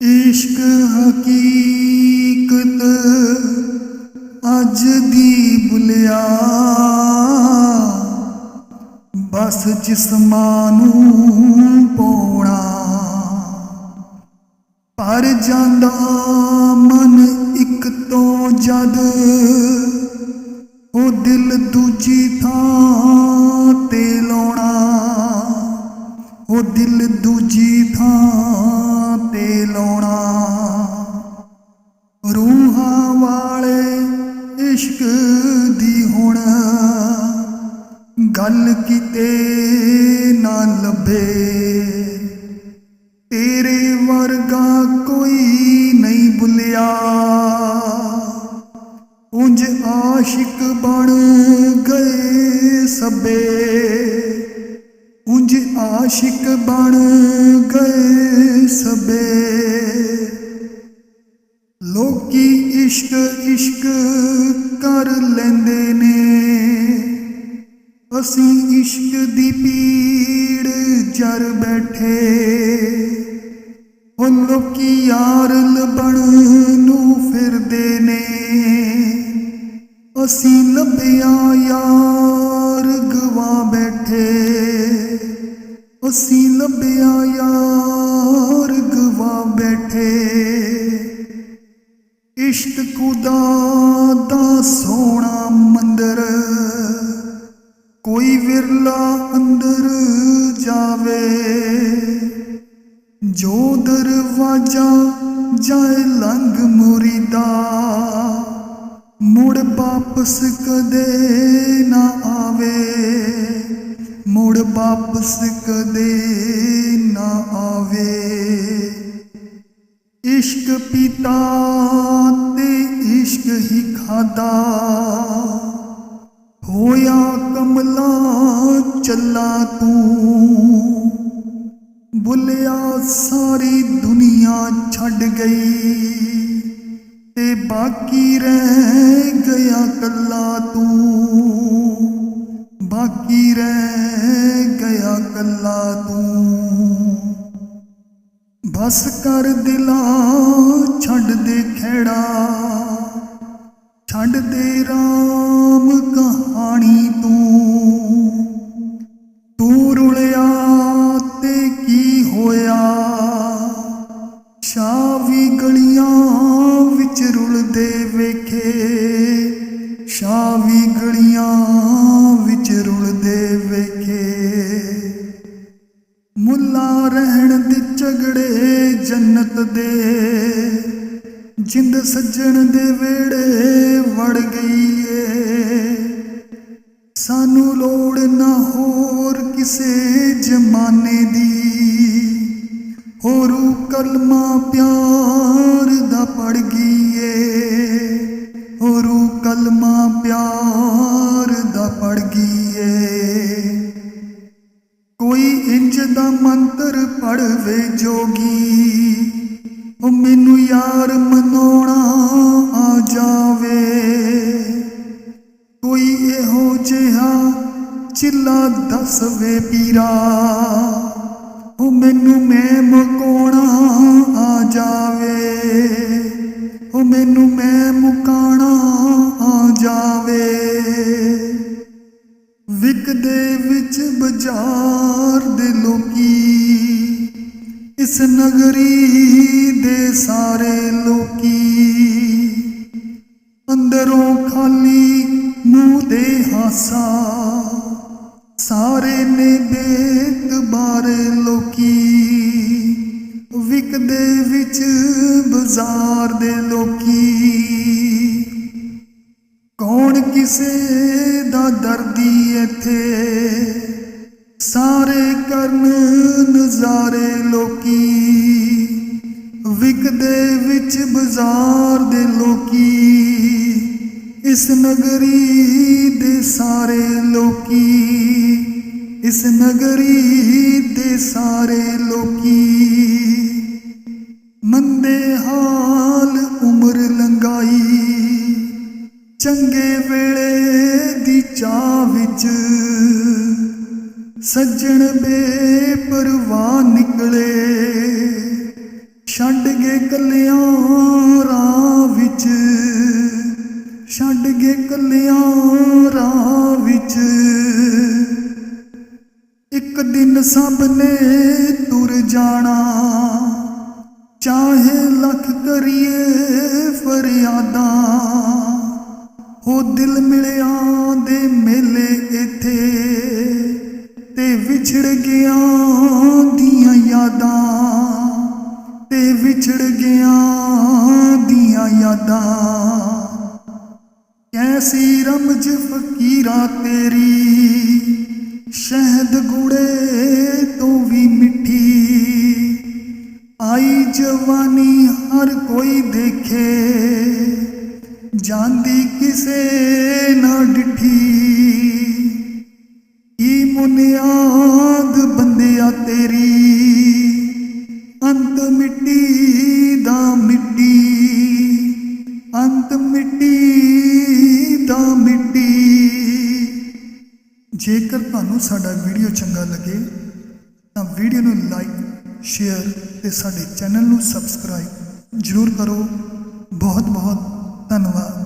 ਇਸ਼ਕ ਹਕੀਕਤ ਅੱਜ ਦੀ ਭੁਲਿਆ ਬਸ ਜਿਸਮਾਂ ਨੂੰ ਪਾਉਣਾ, ਪਰ ਜਾਂਦਾ ਮਨ ਇੱਕ ਤੋਂ ਜਦ, ਉਹ ਦਿਲ ਦੂਜੀ ਥਾਂ ਤੇ ਲਾਉਣਾ। ਉਹ ਦਿਲ ਦੂਜੀ ਥਾਂ ਤੇ ਲਾਉਣਾ। ਰੂਹਾਂ ਵਾਲੇ ਇਸ਼ਕ ਦੀ ਹੁਣ ਗੱਲ ਕਿਤੇ ਨਾ ਲੱਭੇ। ਤੇਰੇ ਵਰਗਾ ਕੋਈ ਨਹੀਂ ਭੁੱਲਿਆ। ਉਂਝ ਆਸ਼ਿਕ ਬਣ ਗਏ ਸਭੇ। ਉਂਝ ਆਸ਼ਿਕ ਬਣ ਇਸ਼ਕ ਕਰ ਲੈਂਦੇ ਨੇ। ਅਸੀਂ ਇਸ਼ਕ ਦੀ ਪੀੜ ਜਰ ਬੈਠੇ। ਉਹ ਲੋਕੀ ਯਾਰ ਲੱਭਣ ਨੂੰ ਫਿਰਦੇ ਨੇ। ਅਸੀਂ ਲੱਭਿਆ ਯਾਰ ਗਵਾ ਬੈਠੇ। ਅਸੀਂ ਦਾ ਸੋਹਣਾ ਮੰਦਰ। ਕੋਈ ਵਿਰਲਾ ਅੰਦਰ ਜਾਵੇ। ਜੋ ਦਰਵਾਜਾ ਜਾਏ ਲੰਘ ਮੁਰੀਦਾ ਮੁੜ ਵਾਪਸ ਕਦੇ ਨਾ ਆਵੇ। ਮੁੜ ਵਾਪਸ ਕਦੇ ਨਾ ਆਵੇ। ਇਸ਼ਕ ਪਿਤਾ ਤੇ ਇਸ਼ਕ ਹੀ ਖਾਦਾ ਹੋਇਆ ਕਮਲਾ, ਚੱਲਾ ਤੂੰ। ਬੁੱਲਿਆ ਸਾਰੀ ਦੁਨੀਆ ਛੱਡ ਗਈ ਤੇ ਬਾਕੀ ਰਹਿ ਗਿਆ ਕੱਲਾ ਤੂੰ। ਬਾਕੀ ਰਹਿ ਗਿਆ ਕੱਲਾ ਤੂੰ। ਬਸ ਕਰ ਦਿਲਾ ਛੱਡ ਦੇ ਰਾਮ ਕਹਾਣੀ ਤੂੰ। ਤੂੰ ਰੁਲਿਆ ਤੇ ਕੀ ਹੋਇਆ? ਸ਼ਾਵੀ ਗਲੀਆਂ ਵਿੱਚ ਰੁਲਦੇ ਵੇਖੇ। ਸ਼ਾਵੀ ਗਲੀਆਂ ਵਿੱਚ ਰੁਲਦੇ ਵੇਖੇ। ਮੁੱਲਾ ਰਹਿਣ ਦੇ ਝਗੜੇ ਜੰਨਤ ਦੇ। ਜਿੰਦ ਸੱਜਣ ਦੇ ਵੇੜੇ ਵੜ ਗਈ ਏ ਸਾਨੂੰ ਲੋੜ ਨਾ ਹੋਰ ਕਿਸੇ ਜਮਾਨੇ ਦੀ। ਹੋਰੂ ਕਲਮਾ ਪਿਆਰ ਦਾ ਪੜ ਗਈ ਏ ਹੋਰੂ ਕਲਮਾ ਪਿਆਰ ਦਾ ਪੜ ਗਈ ਏ ਕੋਈ ਇੰਜ ਦਾ ਮੰਤਰ ਪੜਵੇ ਜੋਗੀ। ਚਿੱਲਾ ਦੱਸਵੇ ਪੀਰਾ। ਉਹ ਮੈਨੂੰ ਮੈਂ ਮਕਾਉਣਾ ਆ ਜਾਵੇ? ਉਹ ਮੈਨੂੰ ਮੈਂ ਮੁਕਾਣਾ ਆ ਜਾਵੇ? ਵਿਕਦੇ ਵਿੱਚ ਬਾਜ਼ਾਰ ਦੇ ਲੋਕੀ, ਇਸ ਨਗਰੀ ਦੇ ਸਾਰੇ ਲੋਕੀ। ਦੇਤ ਬਾਰੇ ਬੇਤਬਾਰੇ ਲੋਕੀ ਵਿਕਦੇ ਵਿੱਚ ਬਾਜ਼ਾਰ ਦੇ ਲੋਕੀ। ਕੌਣ ਕਿਸੇ ਦਾ ਦਰਦੀ ਇੱਥੇ? ਸਾਰੇ ਕਰਨ ਨਜ਼ਾਰੇ ਲੋਕੀ ਵਿਕਦੇ ਵਿੱਚ ਬਾਜ਼ਾਰ ਦੇ ਲੋਕੀ। ਇਸ ਨਗਰੀ ਦੇ ਸਾਰੇ ਲੋਕੀ ਇਸ ਨਗਰੀ ਦੇ ਸਾਰੇ ਲੋਕੀ ਮੰਦੇ ਹਾਲ ਉਮਰ ਲੰਗਾਈ ਚੰਗੇ ਵੇਲੇ ਦੀ ਚਾਹ ਵਿੱਚ ਸੱਜਣ ਬੇਪਰਵਾਹ ਨਿਕਲੇ। ਛੱਡ ਗਏ ਕੱਲਿਆਂ ਇੱਕ ਦਿਨ ਸਭ ਨੇ ਤੁਰ ਜਾਣਾ। ਚਾਹੇ ਲੱਖ ਕਰੀਏ ਫਰਿਆਦਾਂ, ਹੋ ਦਿਲ ਮਿਲਿਆ ਦੇ ਮੇਲੇ ਇਥੇ ਤੇ ਵਿਛੜ ਗਿਆ ਦੀਆਂ ਯਾਦਾਂ, ਤੇ ਵਿਛੜ ਗਿਆ ਦੀਆਂ ਯਾਦਾਂ। ਕੈਸੀ ਰਮਜ ਫਕੀਰਾ ਤੇਰੀ ਸ਼ਹਿਦ ਗੁੜੇ ਤੋਂ ਵੀ ਮਿੱਠੀ। ਆਈ ਜਵਾਨੀ ਹਰ ਕੋਈ ਦੇਖੇ। ਜਾਂਦੀ ਕਿਸੇ ਨਾ ਡਿਠੀ। ਕੀ ਮੁਨਿਆਦ ਬੰਦਿਆ ਤੇਰੀ? ਅੰਤ ਮਿੱਟੀ ਦਾ ਮਿੱਟੀ। ਜੇਕਰ ਤੁਹਾਨੂੰ ਸਾਡਾ ਵੀਡੀਓ ਚੰਗਾ ਲੱਗੇ, ਤਾਂ ਵੀਡੀਓ ਨੂੰ ਲਾਈਕ, ਸ਼ੇਅਰ ਤੇ ਸਾਡੇ ਚੈਨਲ ਨੂੰ ਸਬਸਕ੍ਰਾਈਬ ਜਰੂਰ ਕਰੋ। ਬਹੁਤ ਬਹੁਤ ਧੰਨਵਾਦ।